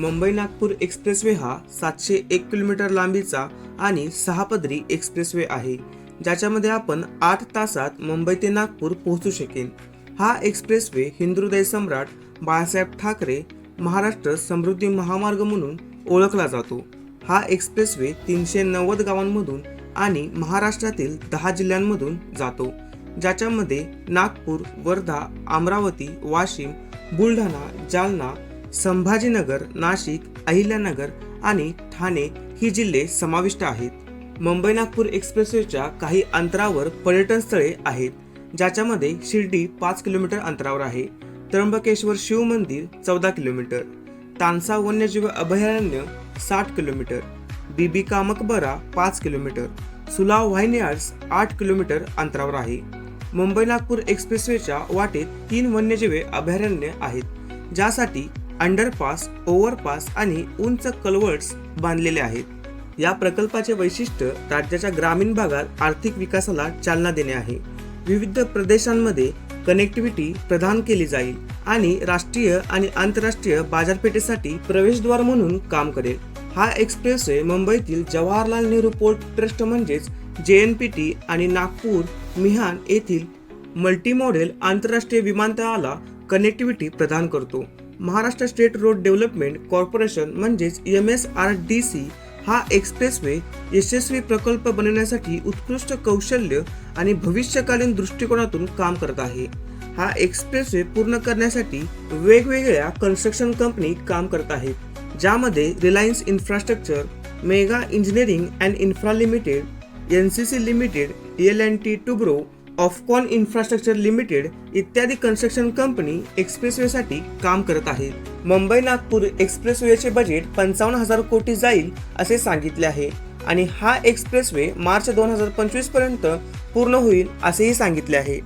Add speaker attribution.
Speaker 1: Mumbai Nagpur expressway हा सातशे एक किलोमीटर लांबीचा आणि सहा पदरी एक्सप्रेसवे आहे ज्याच्यामध्ये आपण आठ तासात मुंबई ते नागपूर पोहोचू शकेन. हा एक्सप्रेसवे हिंदुदय सम्राट बाळासाहेब ठाकरे महाराष्ट्र समृद्धी महामार्ग म्हणून ओळखला जातो. हा एक्सप्रेसवे तीनशे नव्वद गावांमधून आणि महाराष्ट्रातील दहा जिल्ह्यांमधून जातो ज्याच्यामध्ये नागपूर वर्धा अमरावती वाशिम बुलढाणा जालना संभाजीनगर नाशिक अहिल्यानगर आणि ठाणे ही जिल्हे समाविष्ट आहेत. मुंबई नागपूर एक्सप्रेसवेच्या काही अंतरावर पर्यटन स्थळे आहेत ज्याच्यामध्ये शिर्डी पाच किलोमीटर अंतरावर आहे त्र्यंबकेश्वर शिव मंदिर चौदा किलोमीटर तानसा वन्यजीव अभयारण्य साठ किलोमीटर बीबी का मकबरा पाच किलोमीटर सुलाव व्हायनियार्ड्स आठ किलोमीटर अंतरावर आहे. मुंबई नागपूर एक्सप्रेसवेच्या वाटेत तीन वन्यजीवे अभयारण्य आहेत ज्यासाठी अंडरपास ओव्हरपास आणि उंच कलवर्ट्स बांधलेले आहेत. या प्रकल्पाचे वैशिष्ट्य राज्याच्या ग्रामीण भागात आर्थिक विकासाला चालना देणे आहे. विविध प्रदेशांमध्ये कनेक्टिव्हिटी प्रदान केली जाईल आणि राष्ट्रीय आणि आंतरराष्ट्रीय बाजारपेठेसाठी प्रवेशद्वार म्हणून काम करेल. हा एक्सप्रेसवे मुंबईतील जवाहरलाल नेहरू पोर्ट ट्रस्ट म्हणजेच जे एन पी टी आणि नागपूर मिहान येथील मल्टीमॉडेल आंतरराष्ट्रीय विमानतळाला कनेक्टिव्हिटी प्रदान करतो. Maharashtra state road development corporation म्हणजेच M S R D C हा एक्सप्रेसवे यशस्वी प्रकल्प बनवण्यासाठी उत्कृष्ट कौशल्य आणि भविष्यकालीन दृष्टिकोनातून काम करत आहे. हा एक्सप्रेसवे पूर्ण करण्यासाठी वेगवेगळ्या कन्स्ट्रक्शन कंपनी काम करत आहेत ज्यामध्ये Reliance infrastructure mega engineering and infra limited N C C limited L and T Toubro Afcons infrastructure limited इत्यादी कन्स्ट्रक्शन कंपनी एक्सप्रेसवेसाठी काम करत आहे. मुंबई नागपूर एक्सप्रेसवेचे बजेट पंचावन्न हजार कोटी जाईल असे सांगितले आहे. आणि हा एक्सप्रेसवे मार्च दोन हजार पंचवीसपर्यंत पूर्ण होईल असेही सांगितले आहे.